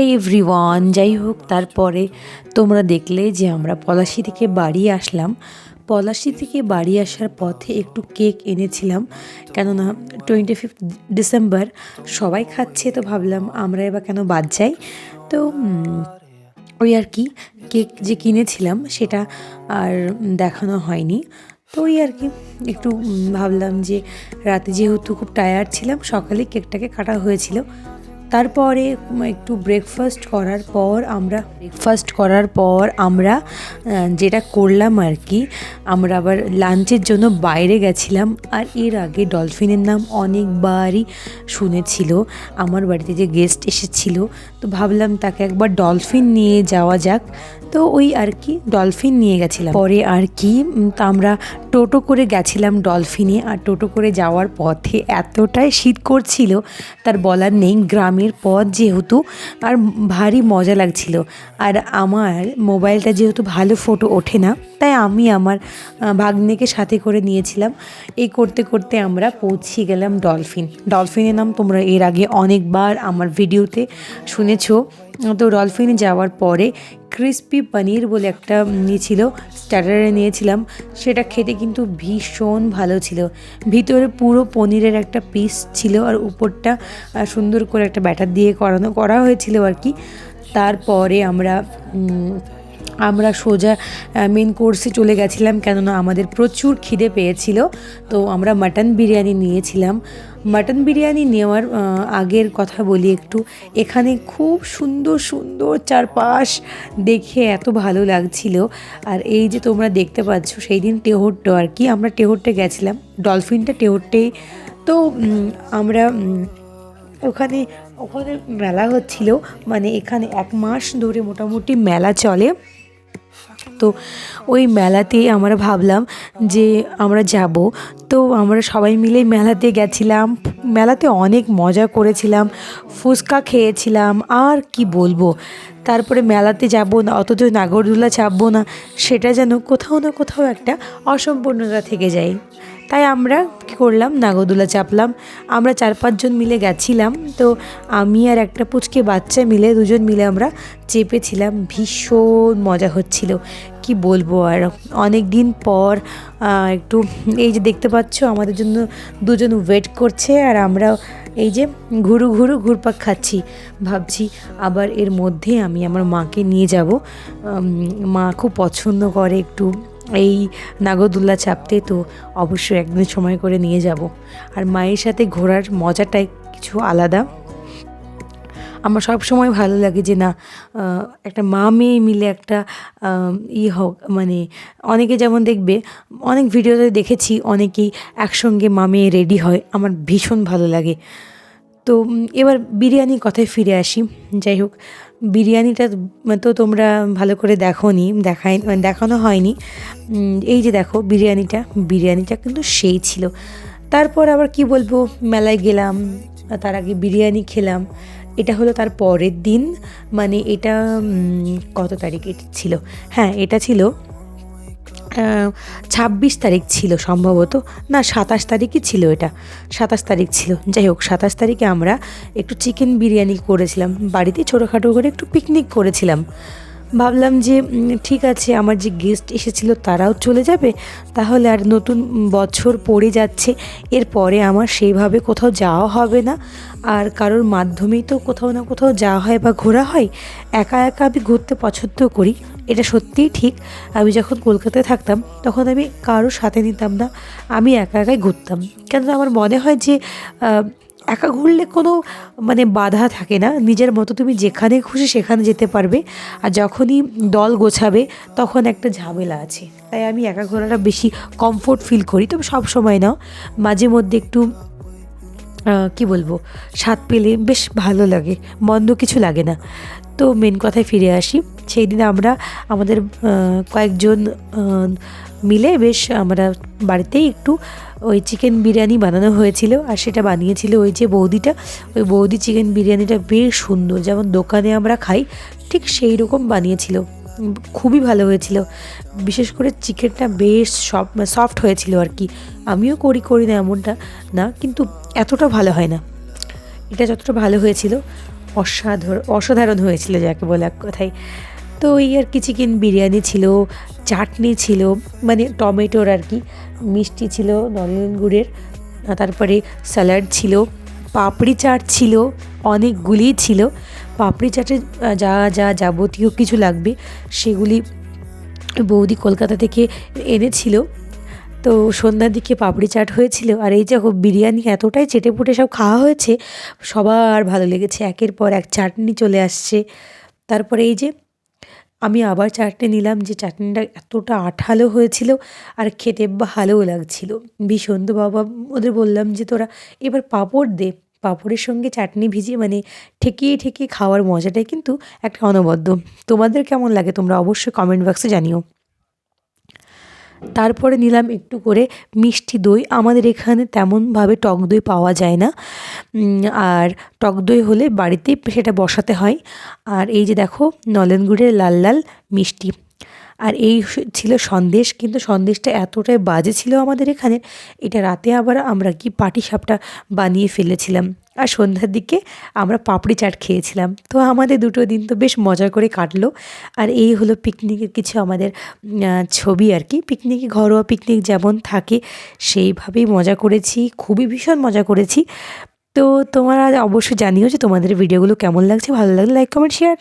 হে everyone যাই হোক তারপরে তোমরা দেখলে যে আমরা পলাশি থেকে বাড়ি আসলাম। পলাশি থেকে বাড়ি আসার পথে একটু কেক এনেছিলাম, কেননা টোয়েন্টি ফিফথ ডিসেম্বর সবাই খাচ্ছে, তো ভাবলাম আমরা এবার কেন বাদ যাই। তো ওই আর কি, কেক যে কিনেছিলাম সেটা আর দেখানো হয়নি। তো ওই আর কি, একটু ভাবলাম যে রাতে যেহেতু খুব টায়ার্ড ছিলাম, সকালে কেকটাকে কাটা হয়েছিল। তারপরে একটু ব্রেকফাস্ট করার পর আমরা ব্রেকফাস্ট করার পর আমরা যেটা করলাম আর কি, আমরা আবার লাঞ্চের জন্য বাইরে গেছিলাম। আর এর আগে ডলফিনের নাম অনেকবারই শুনেছিল। আমার বাড়িতে যে গেস্ট এসেছিল, তো ভাবলাম তাকে একবার ডলফিন নিয়ে যাওয়া যাক। তো ওই আর কি ডলফিন নিয়ে গেছিলাম। পরে আর কি তা আমরা টোটো করে গেছিলাম ডলফিনে আর টোটো করে যাওয়ার পথে এতটাই শীত করছিল, তার বলার নেই। গ্রামের পথ যেহেতু আর ভারী মজা লাগছিল। আর আমার মোবাইলটা যেহেতু ভালো ফটো ওঠে না, তাই আমি আমার ভাগ্নেকে সাথে করে নিয়েছিলাম। এই করতে করতে আমরা পৌঁছে গেলাম ডলফিন। ডলফিনের নাম তোমরা এর আগে অনেকবার আমার ভিডিওতে শুনেছো। তো ডলফিনে যাওয়ার পরে ক্রিস্পি পনির বলে একটা নিয়েছিল স্টার্টারে নিয়েছিলাম। সেটা খেতে কিন্তু ভীষণ ভালো ছিল। ভিতরে পুরো পনিরের একটা পিস ছিল আর উপরটা সুন্দর করে একটা ব্যাটার দিয়ে করানো, করা হয়েছিল আর কি। তারপরে আমরা আমরা সোজা মেন কোর্সে চলে গেছিলাম কেননা আমাদের প্রচুর খিদে পেয়েছিল। তো আমরা মাটন বিরিয়ানি নিয়েছিলাম। মাটন বিরিয়ানি নেওয়ার আগের কথা বলি একটু। এখানে খুব সুন্দর সুন্দর চারপাশ দেখে এত ভালো লাগছিল। আর এই যে তোমরা দেখতে পাচ্ছ সেই দিন টেহট্টো আর কি, আমরা টেহট্টে গেছিলাম। ডলফিনটা টেহট্টেই। তো আমরা ওখানে ওখানে মেলা হচ্ছিল মানে এখানে এক মাস ধরে মোটামুটি মেলা চলে। তো ওই মেলাতেই আমরা ভাবলাম যে আমরা যাব। তো আমরা সবাই মিলে মেলাতে গেছিলাম। মেলাতে অনেক মজা করেছিলাম, ফুচকা খেয়েছিলাম, আর কি বলব। তারপরে মেলাতে যাব না অথচ নাগরদোলা চাপবো না, সেটা যেন কোথাও না কোথাও একটা অসম্পূর্ণতা থেকে যায়। তাই আমরা কী করলাম? নাগরদোলা চাপলাম। আমরা চার পাঁচজন মিলে গেছিলাম। তো আমি আর একটা পুচকে বাচ্চা মিলে দুজন মিলে আমরা চেপেছিলাম। ভীষণ মজা হচ্ছিল। কি বলব আর? অনেক দিন পর একটু এই যে দেখতে পাচ্ছ, আমাদের জন্য দুজন ওয়েট করছে আর আমরা এই যে ঘুরু ঘুরু ঘুরপাক খাচ্ছি। ভাবছি আবার এর মধ্যে আমি আমার মাকে নিয়ে যাব। মা খুব পছন্দ করে একটু এই নাগরদোল্লা চাপতে তো অবশ্যই একদিন সময় করে নিয়ে যাব। আর মায়ের সাথে ঘোরার মজাটাই কিছু আলাদা। আমার সব সময় ভালো লাগে যে না একটা মা মেয়ে মিলে একটা ই হোক মানে অনেকে যেমন দেখবে, অনেক ভিডিওতে দেখেছি অনেকেই একসঙ্গে মা মেয়ে রেডি হয়। আমার ভীষণ ভালো লাগে। তো এবার বিরিয়ানির কথায় ফিরে আসি। যাই হোক, বিরিয়ানিটা তো তোমরা ভালো করে দেখো নি দেখাই মানে দেখানো হয়নি। এই যে দেখো বিরিয়ানিটা বিরিয়ানিটা কিন্তু সেই ছিল। তারপর আবার কি বলব, মেলায় গেলাম, তার আগে বিরিয়ানি খেলাম। এটা হলো তার পরের দিন মানে এটা কত তারিখ? এটা ছিল হ্যাঁ এটা ছিল ছাব্বিশ তারিখ ছিল সম্ভবত। না, সাতাশ তারিখই ছিল এটা। সাতাশ তারিখ ছিল। যাই হোক, সাতাশ তারিখে আমরা একটু চিকেন বিরিয়ানি করেছিলাম। বাড়িতে ছোটোখাটো করে একটু পিকনিক করেছিলাম। ভাবলাম যে ঠিক আছে, আমার যে গেস্ট এসেছিল তারাও চলে যাবে, তাহলে আর নতুন বছর পড়ে যাচ্ছে, এরপরে আমার সেইভাবে কোথাও যাওয়া হবে না। আর কারোর মাধ্যমেই তো কোথাও না কোথাও যাওয়া হয় বা ঘোরা হয়, একা একা আমি ঘুরতে পছন্দ করি, এটা সত্যিই ঠিক। আমি যখন কলকাতায় থাকতাম, তখন আমি কারোর সাথে নিতাম না, আমি একা একাই ঘুরতাম। কেন আমার মনে হয় যে একা ঘুরলে কোনো মানে বাধা থাকে না। নিজের মতো তুমি যেখানে খুশি সেখানে যেতে পারবে। আর যখনই দল গোছাবে, তখন একটা ঝামেলা আছে। তাই আমি একা ঘোরাটা বেশি কমফোর্ট ফিল করি। তবে সব সময় না। মাঝে মধ্যে একটু কি বলব? স্বাদ পেলে বেশ ভালো লাগে। মন্দ কিছু লাগে না। তো মেন কথায় ফিরে আসি। সেই দিন আমরা, আমাদের কয়েকজন মিলে বেশ আমরা বাড়িতেই একটু ওই চিকেন বিরিয়ানি বানানো হয়েছিল। আর সেটা বানিয়েছিল ওই যে বৌদিটা। ওই বৌদি চিকেন বিরিয়ানিটা বেশ সুন্দর। যেমন দোকানে আমরা খাই, ঠিক সেই রকম বানিয়েছিল। খুবই ভালো হয়েছিল। বিশেষ করে চিকেনটা বেশ সফট হয়েছিল আর কি। আমিও করি করি না এমনটা না, কিন্তু এতটা ভালো হয় না। এটা যতটা ভালো হয়েছিল অসাধারণ অসাধারণ হয়েছিল যাকে বলে এক কথায়। তো এই আর কি চিকেন বিরিয়ানি ছিল, চাটনি ছিল মানে টমেটোর আর কি, মিষ্টি ছিল নলেন গুড়ের তারপরে স্যালাড ছিল, পাপড়ি চাট ছিল, অনেকগুলি ছিল। পাপড়ি চাটে যা যা যাবতীয় কিছু লাগবে, সেগুলি বৌদি কলকাতা থেকে এনেছিল। তো সন্ধ্যার দিকে পাপড়ি চাট হয়েছিল, আর এই হো- বিরিয়ানি এতটাই চেটে পুটে সব খাওয়া হয়েছে, সবার ভালো লেগেছে। একের পর এক চাটনি চলে আসছে। তারপরে এই যে আমি আবার চাটনি নিলাম যে চাটনিটা এতটা আঠালো হয়েছিল আর খেতে ভালোও লাগছিল। ভীষণ তো বাবা, ওদের বললাম যে তোরা এবার পাঁপড় দে। পাঁপড়ের সঙ্গে চাটনি ভিজিয়ে মানে ঠেকিয়ে ঠেকিয়ে খাওয়ার মজাটাই কিন্তু একটা অনবদ্য। তোমাদের কেমন লাগে তোমরা অবশ্যই কমেন্ট বক্সে জানিও। তারপরে নিলাম একটু করে মিষ্টি দই। আমাদের এখানে তেমনভাবে টক দই পাওয়া যায় না। আর টক দই হলে বাড়িতেই সেটা বসাতে হয়। আর এই যে দেখো নলেনগুড়ের লাল লাল মিষ্টি। আর এই ছিল সন্দেশ, কিন্তু সন্দেশটা এতটাই বাজে ছিল আমাদের এখানে, এটা রাতে আবার আমরা কি পাটি সাপটা বানিয়ে ফেলেছিলাম। আর সন্ধ্যার দিকে আমরা পাপড়ি চাট খেয়েছিলাম। তো আমাদের দুটো দিন তো বেশ মজা করে কাটলো। আর এই হলো পিকনিকের কিছু আমাদের ছবি আর কি। পিকনিকে ঘরোয়া পিকনিক যেমন থাকে, সেইভাবেই মজা করেছি, খুবই ভীষণ মজা করেছি। তো তোমরা অবশ্যই জানিও যে তোমাদের ভিডিওগুলো কেমন লাগছে। ভালো লাগলে লাইক কমেন্ট শেয়ার